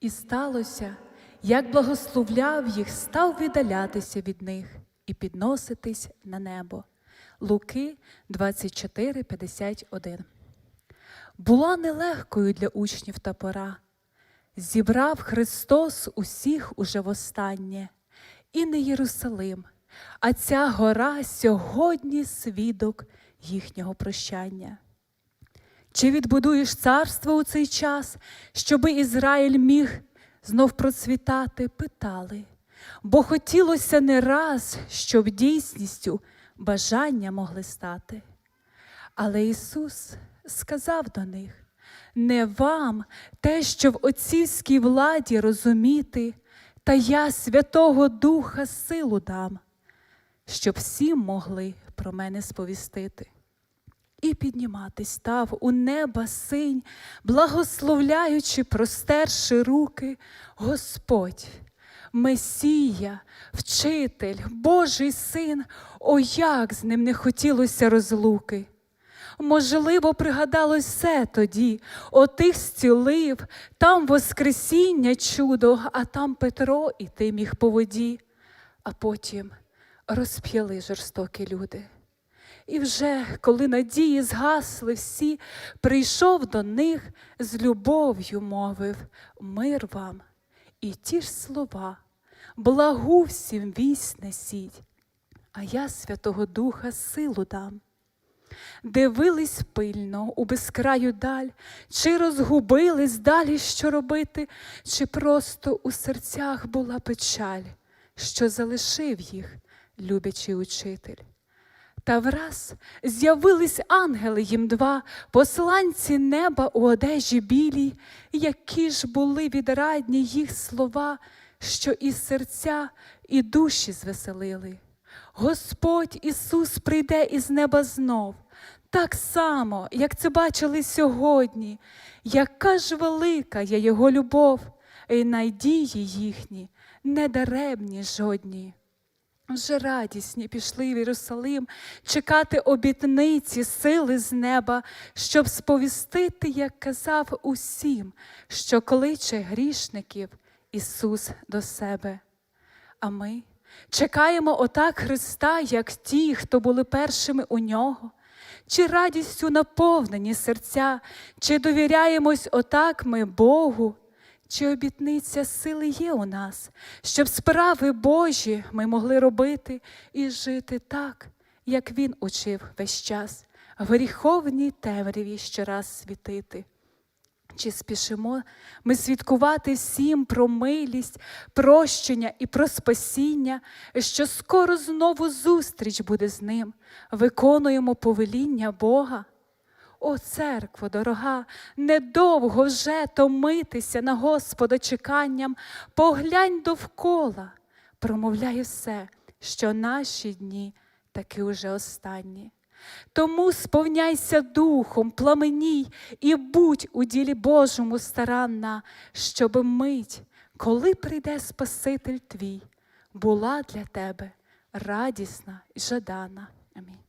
І сталося, як благословляв їх, став віддалятися від них і підноситись на небо. Луки 24, 51. Була нелегкою для учнів та пора. Зібрав Христос усіх уже востаннє, і не Єрусалим, а ця гора сьогодні свідок їхнього прощання. Чи відбудуєш царство у цей час, щоби Ізраїль міг знов процвітати? Питали, бо хотілося не раз, щоб дійсністю бажання могли стати. Але Ісус сказав до них: не вам те, що в отцівській владі розуміти, та я Святого Духа силу дам, щоб всім могли про мене сповістити. І підніматись став у неба синь, благословляючи, простерши руки, Господь, Месія, Вчитель, Божий син, о, як з ним не хотілося розлуки. Можливо, пригадалось все тоді, отих зцілив, там Воскресіння чудо, а там Петро іти міг по воді, а потім розп'яли жорстокі люди. І вже, коли надії згасли всі, прийшов до них з любов'ю мовив мир вам, і ті ж слова, благу всім вість несіть, а я Святого Духа силу дам. Дивились пильно у безкраю даль, чи розгубились далі, що робити, чи просто у серцях була печаль, що залишив їх любячий учитель. Та враз з'явились ангели їм два, посланці неба у одежі білій, які ж були відрадні їх слова, що і серця, і душі звеселили. Господь Ісус прийде із неба знов, так само, як це бачили сьогодні, яка ж велика є Його любов, і надії їхні недаремні жодні. Вже радісні пішли в Єрусалим чекати обітниці, сили з неба, щоб сповістити, як казав усім, що кличе грішників Ісус до себе. А ми чекаємо отак Христа, як ті, хто були першими у нього, чи радістю наповнені серця, чи довіряємось отак ми Богу. Чи обітниця сили є у нас, щоб справи Божі ми могли робити і жити так, як Він учив весь час, в гріховній темряві щораз світити? Чи спішимо ми свідкувати всім про милість, прощення і про спасіння, що скоро знову зустріч буде з ним, виконуємо повеління Бога? О, церкво дорога, недовго вже томитися на Господа чеканням, поглянь довкола, промовляє все, що наші дні таки уже останні. Тому сповняйся духом, пламеній і будь у ділі Божому старанна, щоби мить, коли прийде Спаситель твій, була для тебе радісна і жадана. Амінь.